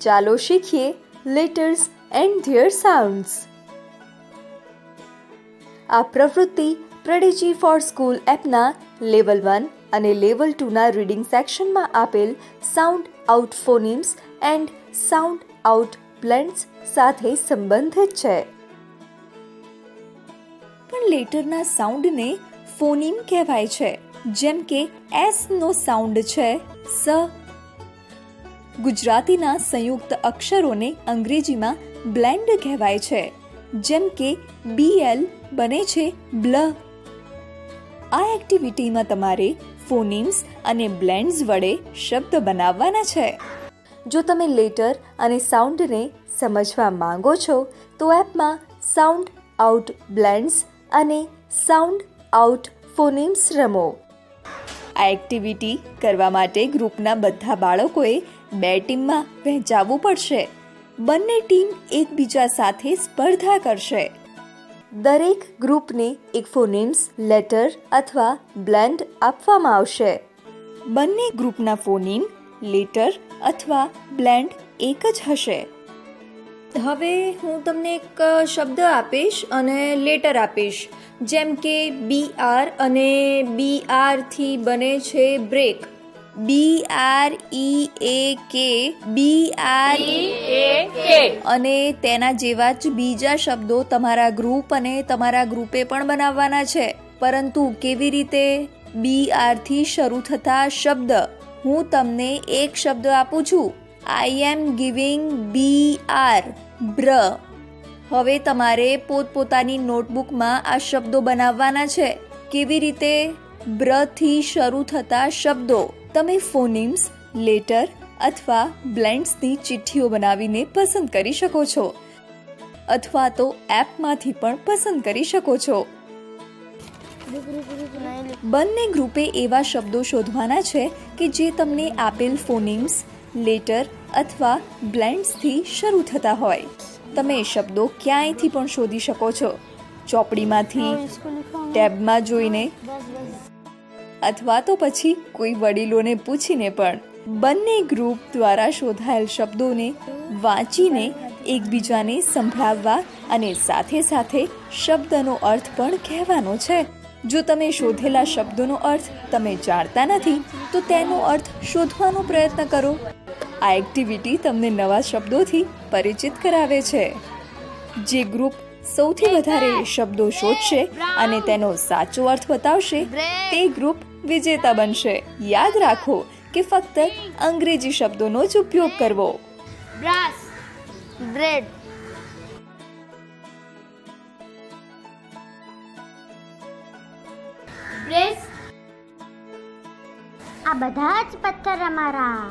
ચાલો શીખીએ letters and their sounds આ પ્રવૃત્તિ પ્રેડિજી ફોર સ્કૂલ એપના લેવલ વન અને લેવલ ટુના રીડિંગ સેક્શનમાં આપેલ sound out phonemes and sound out blends સાથે સંબંધિત છે. પણ લેટરના સાઉન્ડને ફોનિમ કહેવાય છે. જેમ કે એસ નો સાઉન્ડ છે, સ ગુજરાતીના સંયુક્ત અક્ષરોને અંગ્રેજીમાં બ્લેન્ડ કહેવાય છે, જેમ કે બીએલ બને છે બ્લ. આ એક્ટિવિટીમાં તમારે ફોનિમ્સ અને બ્લેન્ડ્સ વડે શબ્દ બનાવવાના છે. જો તમે લેટર અને સાઉન્ડને સમજવા માંગો છો, તો એપમાં સાઉન્ડ આઉટ બ્લેન્ડ્સ અને સાઉન્ડ આઉટ ફોનિમ્સ રમો. આ એક્ટિવિટી કરવા માટે ગ્રુપના બધા બાળકોએ બે ટીમમાં વહેંચાવવું પડશે. બંને ટીમ એકબીજા સાથે સ્પર્ધા કરશે. દરેક ગ્રુપને એક ફોનેમ્સ લેટર અથવા બ્લેન્ડ આપવામાં આવશે. બંને ગ્રુપના ફોનેમ લેટર અથવા બ્લેન્ડ એક જ હશે. હવે હું તમને એક શબ્દ આપીશ અને લેટર આપીશ. જેમ કે બી આર અને બી આરથી બને છે બ્રેક બી આર ઈ એ કે બી આર અને તેના જેવા જ બીજા શબ્દો તમારા ગ્રુપ અને તમારા ગ્રુપે પણ બનાવવાના છે. પરંતુ કેવી રીતે? બી આરથી શરૂ થતા શબ્દ. હું તમને એક શબ્દ આપું છું. I am giving B R બ્ર. હવે તમારે પોતપોતાની નોટબુકમાં આ શબ્દો બનાવવાના છે. કેવી રીતે? બ્રથી શરૂ થતા શબ્દો. તમે ફોનિમ્સ લેટર અથવા બ્લેન્ડ્સની ચિઠ્ઠીઓ બનાવીને પસંદ કરી શકો છો. અથવા તો એપમાંથી પણ પસંદ કરી શકો છો. બંને ગ્રુપે એવા શબ્દો શોધવાના છે કે જે તમને આપેલ ફોનિમ્સ લેટર અથવા બ્લેન્ડ્સથી શરૂ થતા હોય. તમે એ શબ્દો ક્યાંયથી પણ શોધી શકો છો? ચોપડીમાંથી ટેબમાં જોઈને. અથવા તો પછી કોઈ વડીલોને પૂછીને પણ બંને ગ્રુપ દ્વારા શોધાયેલ શબ્દોને વાંચીને એકબીજાને સંભળાવવા અને સાથે સાથે શબ્દનો અર્થ પણ કહેવાનો છે. જો તમે શોધેલા શબ્દોનો અર્થ તમે જાણતા નથી, તો તેનો અર્થ શોધવાનો પ્રયત્ન કરો. આ એક્ટિવિટી તમને નવા શબ્દોથી પરિચિત કરાવે છે. જે ગ્રુપ સૌથી વધારે શબ્દો શોધશે અને તેનો સાચો અર્થ બતાવશે તે ગ્રુપ વિજેતા બનશે. યાદ રાખો કે ફક્ત અંગ્રેજી શબ્દોનો જ ઉપયોગ કરવો. Brass bread. બ્રેસ. આ બધા જ પથ્થર અમારા.